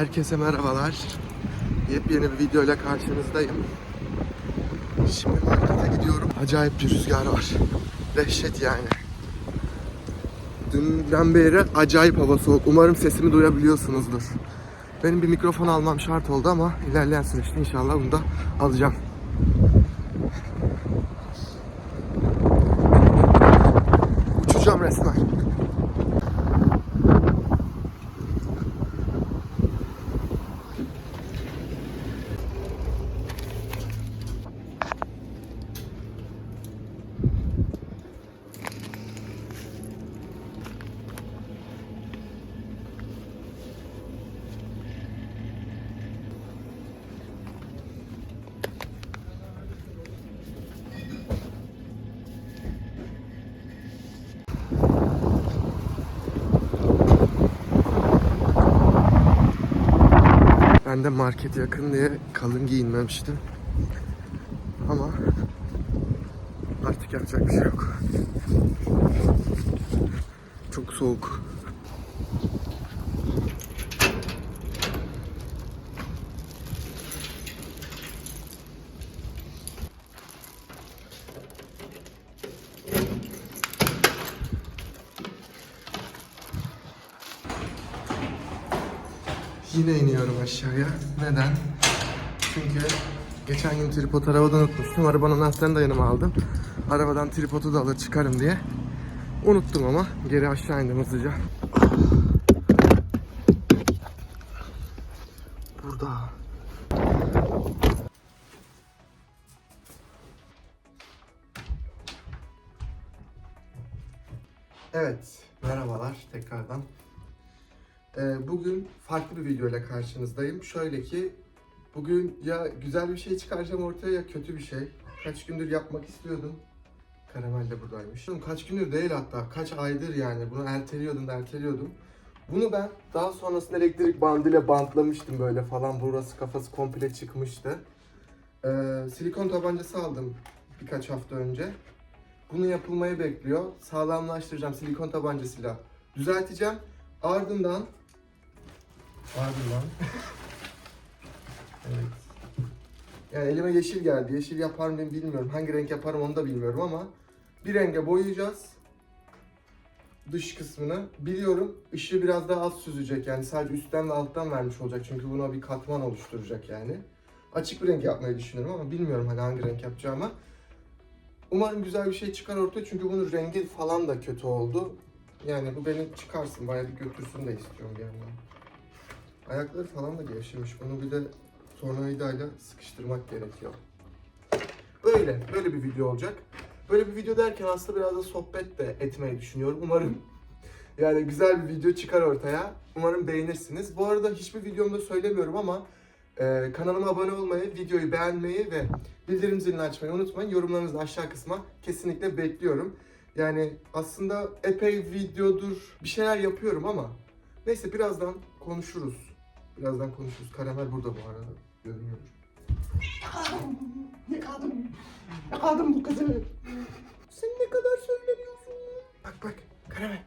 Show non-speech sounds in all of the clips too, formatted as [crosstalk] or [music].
Herkese merhabalar. Yepyeni bir video ile karşınızdayım. Şimdi markete gidiyorum. Acayip bir rüzgar var. Dehşet yani. Dünden beri acayip hava soğuk. Umarım sesimi duyabiliyorsunuzdur. Benim bir mikrofon almam şart oldu ama ilerleyen süreçte inşallah bunu da alacağım. Uçacağım resmen. Ben de market yakın diye kalın giyinmemiştim. Ama artık yapacak bir şey yok. Çok soğuk. Yine iniyorum aşağıya. Neden? Çünkü geçen gün tripod arabadan unutmuştum. Arabanın anahtarını da yanıma aldım. Arabadan tripodu da alır çıkarım diye. Unuttum ama geri aşağı indim hızlıca. Burada. Evet, merhabalar tekrardan. Ee, bugün farklı bir video ile karşınızdayım. Şöyle ki bugün ya güzel bir şey çıkaracağım ortaya ya kötü bir şey. Kaç gündür yapmak istiyordum. Karamel de buradaymış. Kaç gündür değil hatta kaç aydır yani bunu erteliyordum erteliyordum. Bunu ben daha sonrasında elektrik bandıyla bantlamıştım böyle falan. Burası kafası komple çıkmıştı. Ee, silikon tabancası aldım birkaç hafta önce. Bunu yapılmayı bekliyor. Sağlamlaştıracağım silikon tabancasıyla. Düzelteceğim. Ardından Ardından [laughs] Evet. Yani elime yeşil geldi. Yeşil yapar mıyım bilmiyorum. Hangi renk yaparım onu da bilmiyorum ama bir renge boyayacağız. Dış kısmını. Biliyorum ışığı biraz daha az süzecek yani sadece üstten ve alttan vermiş olacak çünkü buna bir katman oluşturacak yani. Açık bir renk yapmayı düşünüyorum ama bilmiyorum hani hangi renk yapacağımı. Umarım güzel bir şey çıkar ortaya çünkü bunun rengi falan da kötü oldu. Yani bu beni çıkarsın, bayağı bir götürsün de istiyorum bir yandan. Ayakları falan da gevşemiş. Bunu bir de tornavidayla sıkıştırmak gerekiyor. Böyle, böyle bir video olacak. Böyle bir video derken aslında biraz da sohbet de etmeyi düşünüyorum. Umarım [laughs] yani güzel bir video çıkar ortaya. Umarım beğenirsiniz. Bu arada hiçbir videomda söylemiyorum ama e, kanalıma abone olmayı, videoyu beğenmeyi ve bildirim zilini açmayı unutmayın. Yorumlarınızı aşağı kısma kesinlikle bekliyorum. Yani aslında epey videodur bir şeyler yapıyorum ama neyse birazdan konuşuruz. Birazdan konuşuruz. Karamel burada bu arada. Görünüyor. Yakadım. Yakadım. Yakadım bu kızı. Sen ne kadar söyleniyorsun? Bak bak. Karamel.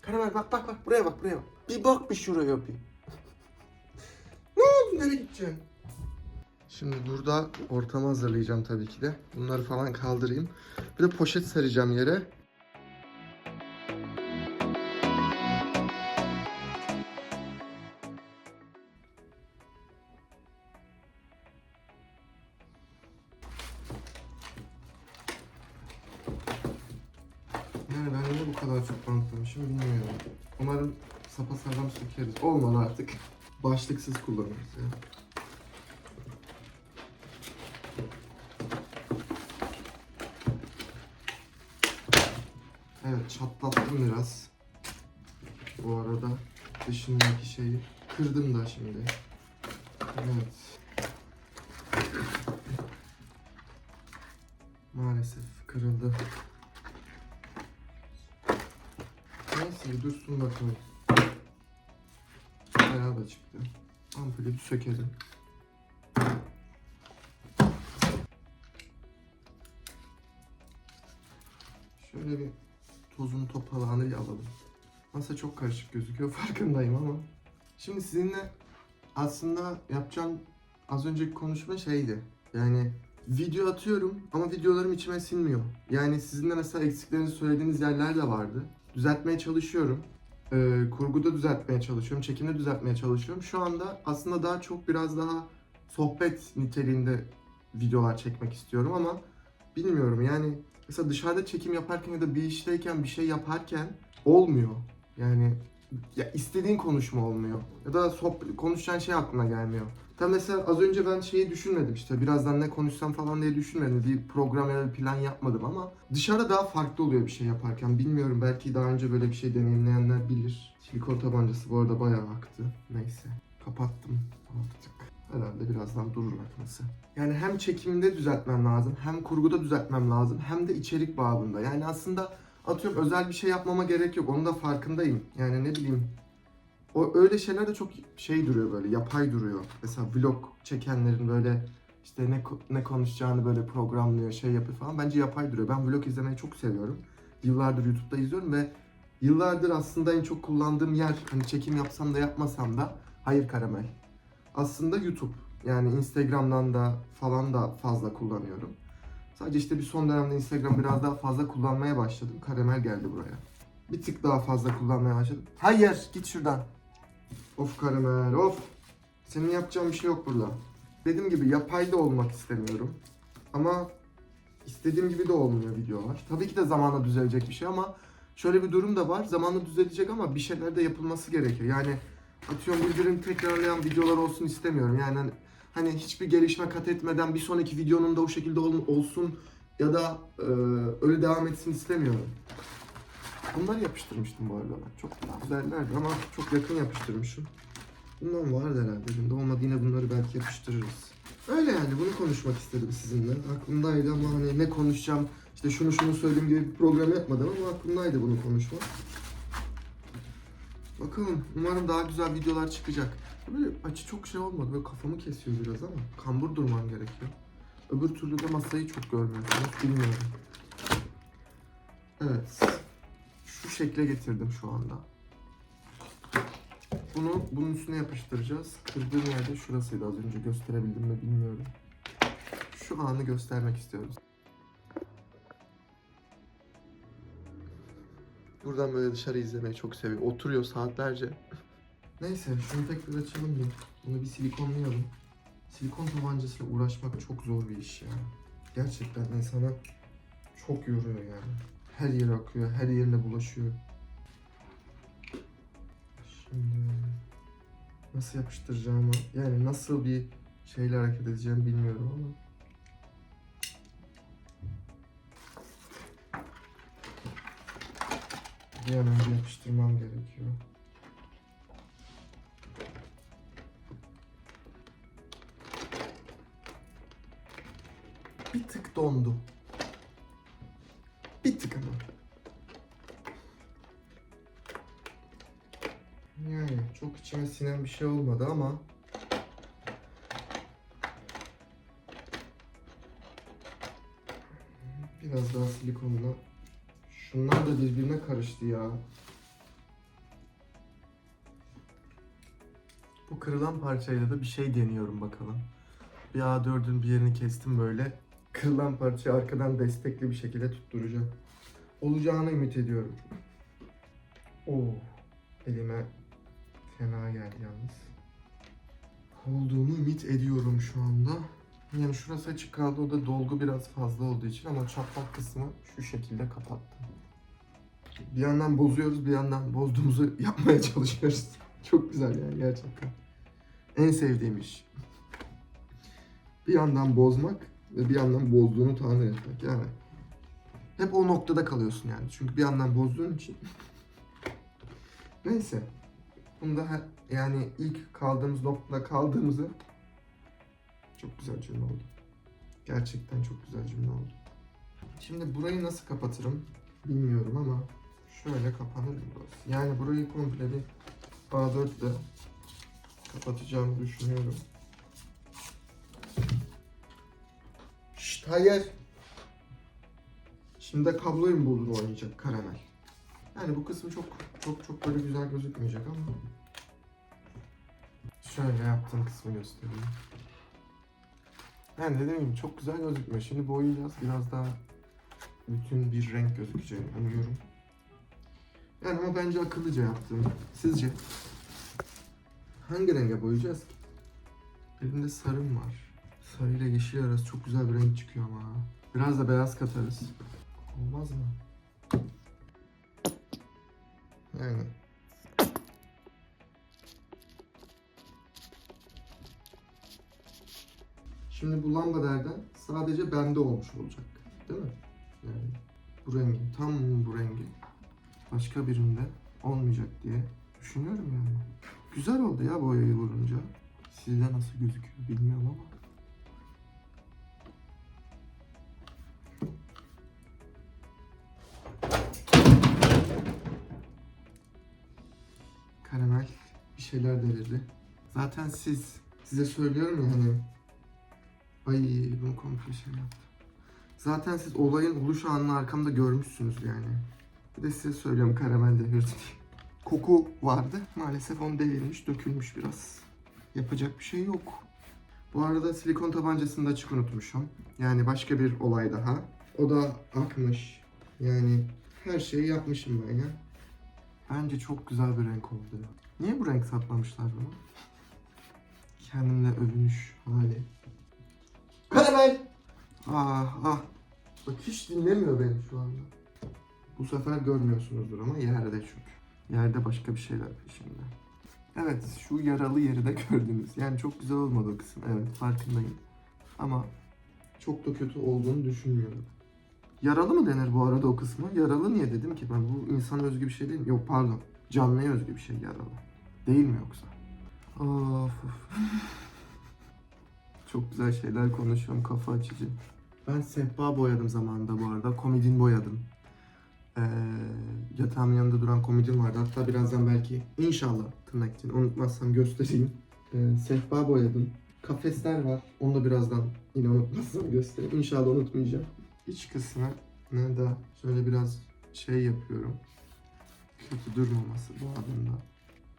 Karamel bak bak bak. Buraya bak buraya bak. Bir bak bir şuraya bir. ne oldu? Nereye gideceksin? Şimdi burada ortamı hazırlayacağım tabii ki de. Bunları falan kaldırayım. Bir de poşet sereceğim yere. Yani ben niye bu kadar çok bantlamışım bilmiyorum. Umarım sapasağlam sökeriz. Olmadı artık. [laughs] Başlıksız kullanırız ya. Evet çatlattım biraz. Bu arada dışındaki şeyi kırdım da şimdi. Evet. Maalesef kırıldı. Bir dursun bakalım. Bayağı da çıktı. Ampulü bir sökelim. Şöyle bir tozunu toprağını bir alalım. Masa çok karışık gözüküyor [laughs] farkındayım ama. Şimdi sizinle aslında yapacağım az önceki konuşma şeydi. Yani video atıyorum ama videolarım içime sinmiyor. Yani sizin de mesela eksiklerinizi söylediğiniz yerler de vardı. Düzeltmeye çalışıyorum. Ee, kurguda düzeltmeye çalışıyorum, çekimde düzeltmeye çalışıyorum. Şu anda aslında daha çok biraz daha sohbet niteliğinde videolar çekmek istiyorum ama bilmiyorum yani mesela dışarıda çekim yaparken ya da bir işteyken bir şey yaparken olmuyor. Yani ya istediğin konuşma olmuyor. Ya da sohbet, konuşacağın şey aklına gelmiyor. Tam mesela az önce ben şeyi düşünmedim işte birazdan ne konuşsam falan diye düşünmedim. Bir program ya da bir plan yapmadım ama dışarıda daha farklı oluyor bir şey yaparken. Bilmiyorum belki daha önce böyle bir şey deneyimleyenler bilir. Silikon tabancası bu arada bayağı aktı. Neyse kapattım artık. Herhalde birazdan durur akması. Yani hem çekimde düzeltmem lazım, hem kurguda düzeltmem lazım, hem de içerik babında. Yani aslında atıyorum özel bir şey yapmama gerek yok. Onun da farkındayım. Yani ne bileyim. O öyle şeyler de çok şey duruyor böyle, yapay duruyor. Mesela vlog çekenlerin böyle işte ne ne konuşacağını böyle programlıyor, şey yapıyor falan. Bence yapay duruyor. Ben vlog izlemeyi çok seviyorum. Yıllardır YouTube'da izliyorum ve yıllardır aslında en çok kullandığım yer hani çekim yapsam da yapmasam da hayır karamel. Aslında YouTube. Yani Instagram'dan da falan da fazla kullanıyorum. Sadece işte bir son dönemde Instagram biraz daha fazla kullanmaya başladım. Karamel geldi buraya. Bir tık daha fazla kullanmaya başladım. Hayır git şuradan. Of karamel of. Senin yapacağın bir şey yok burada. Dediğim gibi yapay da olmak istemiyorum. Ama istediğim gibi de olmuyor videolar. Tabii ki de zamanla düzelecek bir şey ama şöyle bir durum da var. Zamanla düzelecek ama bir şeyler de yapılması gerekiyor. Yani atıyorum birbirini tekrarlayan videolar olsun istemiyorum. Yani hani- hiçbir gelişme kat etmeden bir sonraki videonun da o şekilde ol- olsun ya da e, öyle devam etsin istemiyorum. Bunları yapıştırmıştım bu arada. Çok güzellerdi ama çok yakın yapıştırmışım. Bundan vardı herhalde. Bunda olmadı yine bunları belki yapıştırırız. Öyle yani bunu konuşmak istedim sizinle. Aklımdaydı ama hani ne konuşacağım, işte şunu şunu söyleyeyim gibi bir program yapmadım ama aklımdaydı bunu konuşmak. Bakalım umarım daha güzel videolar çıkacak. Böyle açı çok şey olmadı. Böyle kafamı kesiyor biraz ama kambur durmam gerekiyor. Öbür türlü de masayı çok görmüyorsunuz. Bilmiyorum. Evet. Şu şekle getirdim şu anda. Bunu bunun üstüne yapıştıracağız. Kırdığım yerde şurasıydı az önce gösterebildim mi bilmiyorum. Şu anı göstermek istiyoruz. Buradan böyle dışarı izlemeyi çok seviyor. Oturuyor saatlerce. Neyse şunu tekrar açalım bir. Bunu bir silikonlayalım. Silikon tabancasıyla uğraşmak çok zor bir iş ya. Gerçekten insana çok yoruyor yani. Her yere akıyor, her yerine bulaşıyor. Şimdi nasıl yapıştıracağımı, yani nasıl bir şeyle hareket edeceğimi bilmiyorum ama. Bir an önce yapıştırmam gerekiyor. Bir tık dondu. Bir tık ama. Yani çok içime sinen bir şey olmadı ama biraz daha silikonla şunlar da birbirine karıştı ya. Bu kırılan parçayla da bir şey deniyorum bakalım. Bir A4'ün bir yerini kestim böyle. Kırılan parçayı arkadan destekli bir şekilde tutturacağım. Olacağını ümit ediyorum. Oo, elime fena geldi yalnız. Olduğunu ümit ediyorum şu anda. Yani şurası açık kaldı. O da dolgu biraz fazla olduğu için ama çatlak kısmı şu şekilde kapattım. Bir yandan bozuyoruz, bir yandan bozduğumuzu [laughs] yapmaya çalışıyoruz. Çok güzel yani gerçekten. En sevdiğim iş. Bir yandan bozmak ve bir yandan bozduğunu tahmin etmek yani. Hep o noktada kalıyorsun yani. Çünkü bir yandan bozduğun için. [laughs] Neyse. Bunda he- yani ilk kaldığımız noktada kaldığımızı çok güzel cümle oldu. Gerçekten çok güzel cümle oldu. Şimdi burayı nasıl kapatırım bilmiyorum ama şöyle kapanır burası? Yani burayı komple bir A4 ile kapatacağımı düşünüyorum. Şşt hayır. Şimdi de kabloyu mu bulur oynayacak karamel? Yani bu kısmı çok çok çok böyle güzel gözükmeyecek ama Şöyle yaptığım kısmı göstereyim. Yani dediğim gibi çok güzel gözükmüyor. Şimdi boyayacağız. Biraz daha bütün bir renk gözükeceğini umuyorum. Yani ama bence akıllıca yaptım. Sizce? Hangi renge boyayacağız ki? Elimde sarım var. Sarı ile yeşil arası çok güzel bir renk çıkıyor ama. Biraz da beyaz katarız. Olmaz mı? Yani. Şimdi bu lambalardan sadece bende olmuş olacak. Değil mi? Yani bu rengi, tam bu rengi başka birinde olmayacak diye düşünüyorum yani. Güzel oldu ya boyayı vurunca. Sizde nasıl gözüküyor bilmiyorum ama. Şeyler delirdi. Zaten siz, size söylüyorum ya hani. Ay bunu komple şey yaptım. Zaten siz olayın oluş anını arkamda görmüşsünüz yani. Bir de size söylüyorum karamel devirdi diye. Koku vardı. Maalesef onu devirmiş, dökülmüş biraz. Yapacak bir şey yok. Bu arada silikon tabancasını da açık unutmuşum. Yani başka bir olay daha. O da akmış. Yani her şeyi yapmışım ben ya. Bence çok güzel bir renk oldu. Niye bu renk satmamışlar bunu? Kendimle övünüş hali. Karamel! Ah ah. Bak hiç dinlemiyor beni şu anda. Bu sefer görmüyorsunuzdur ama yerde çünkü. Yerde başka bir şeyler peşinde. Evet şu yaralı yeri de [laughs] gördünüz. Yani çok güzel olmadı o kısım. Evet farkındayım. Ama çok da kötü olduğunu düşünmüyorum. Yaralı mı denir bu arada o kısmı? Yaralı niye dedim ki ben? Bu insan özgü bir şey değil mi? Yok pardon. Canlıya özgü bir şey yaralı. Değil mi yoksa? Of of. Çok güzel şeyler konuşuyorum kafa açıcı. Ben sehpa boyadım zamanında bu arada. Komodin boyadım. Ee, yatağımın yanında duran komodin vardı. Hatta birazdan belki inşallah tırnak için unutmazsam göstereyim. Ee, sehpa boyadım. Kafesler var. Onu da birazdan yine unutmazsam göstereyim. İnşallah unutmayacağım. İç kısmı ne da şöyle biraz şey yapıyorum. Kötü durmaması bu adında.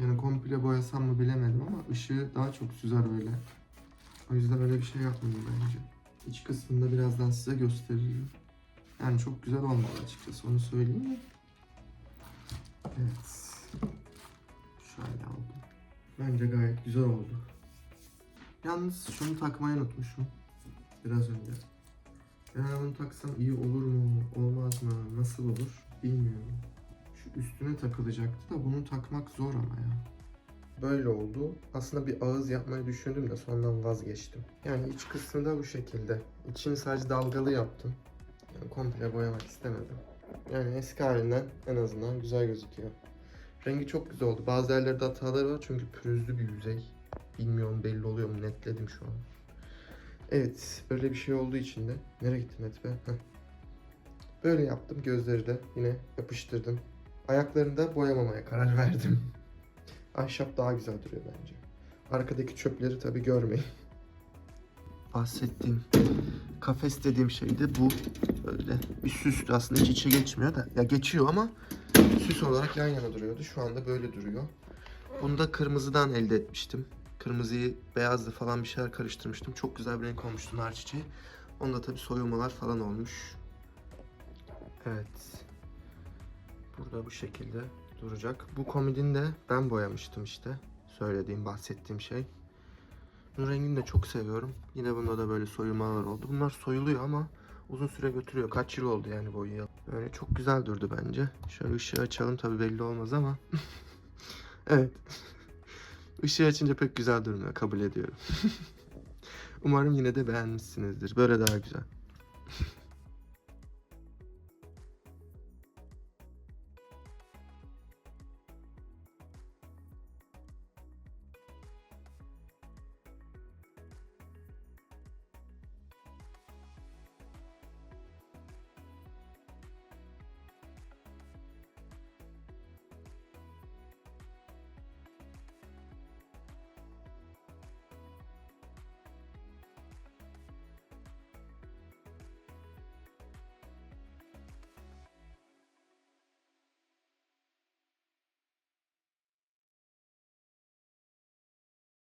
Yani komple boyasam mı bilemedim ama ışığı daha çok süzer öyle. O yüzden öyle bir şey yapmayayım bence. İç kısmında birazdan size gösteririm. Yani çok güzel olmadı açıkçası onu söyleyeyim mi? Evet. Şöyle oldu. Bence gayet güzel oldu. Yalnız şunu takmayı unutmuşum. Biraz önce. Yani bunu taksam iyi olur mu, olmaz mı, nasıl olur bilmiyorum. Şu üstüne takılacaktı da bunu takmak zor ama ya. Böyle oldu. Aslında bir ağız yapmayı düşündüm de sonradan vazgeçtim. Yani iç kısmı da bu şekilde. İçini sadece dalgalı yaptım. Yani komple boyamak istemedim. Yani eski halinden en azından güzel gözüküyor. Rengi çok güzel oldu. Bazı yerlerde hataları var çünkü pürüzlü bir yüzey. Bilmiyorum belli oluyor mu netledim şu an. Evet böyle bir şey olduğu için de. Nereye gitti? Heh. Böyle yaptım. Gözleri de yine yapıştırdım. Ayaklarını da boyamamaya karar [laughs] verdim. Ahşap daha güzel duruyor bence. Arkadaki çöpleri tabi görmeyin. Bahsettiğim kafes dediğim şey de bu. Böyle bir süs aslında iç içe geçmiyor da. Ya geçiyor ama süs olarak yan yana duruyordu. Şu anda böyle duruyor. Bunu da kırmızıdan elde etmiştim. Kırmızıyı beyazlı falan bir şeyler karıştırmıştım. Çok güzel bir renk olmuştu nar çiçeği. Onda tabi soyulmalar falan olmuş. Evet. Burada bu şekilde duracak. Bu komodini de ben boyamıştım işte. Söylediğim, bahsettiğim şey. Bunun rengini de çok seviyorum. Yine bunda da böyle soyulmalar oldu. Bunlar soyuluyor ama uzun süre götürüyor. Kaç yıl oldu yani boyayalı. Böyle çok güzel durdu bence. Şöyle ışığı açalım tabi belli olmaz ama. [laughs] evet. [laughs] Işığı açınca pek güzel durmuyor. Kabul ediyorum. [laughs] Umarım yine de beğenmişsinizdir. Böyle daha güzel.